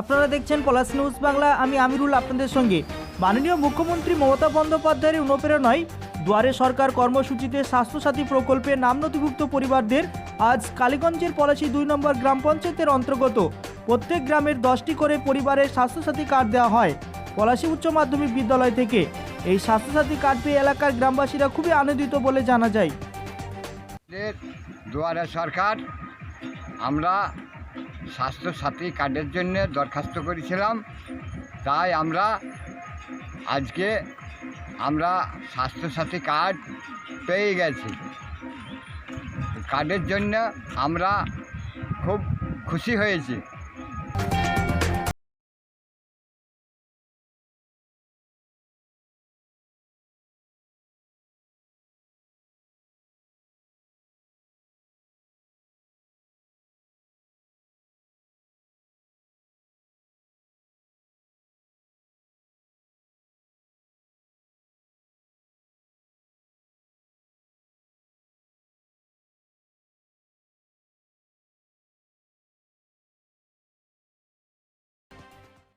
আপনারা দেখছেন পলাশ নিউজ বাংলা, আমি আমিরুল আপনাদের সঙ্গে। মাননীয় মুখ্যমন্ত্রী মমতা বন্দ্যোপাধ্যায়ের অনুপ্রেরণায় দুয়ারে সরকার কর্মসূচিতে স্বাস্থ্যসাথী প্রকল্পে নাম নথিভুক্ত পরিবারদের আজ কালীগঞ্জের পলাশী দুই নম্বর গ্রাম পঞ্চায়েতের অন্তর্গত প্রত্যেক গ্রামের দশটি করে পরিবারের স্বাস্থ্যসাথী কার্ড দেওয়া হয় পলাশী উচ্চ মাধ্যমিক বিদ্যালয় থেকে। এই স্বাস্থ্যসাথী কার্ড পেয়ে এলাকার গ্রামবাসীরা খুবই আনন্দিত বলে জানা যায়। দুয়ারে সরকার, আমরা স্বাস্থ্যসাথী কার্ডের জন্য দরখাস্ত করেছিলাম। তাই আমরা আজকে আমরা স্বাস্থ্যসাথী কার্ড পেয়ে গেছি। কার্ডের জন্য আমরা খুব খুশি হয়েছি।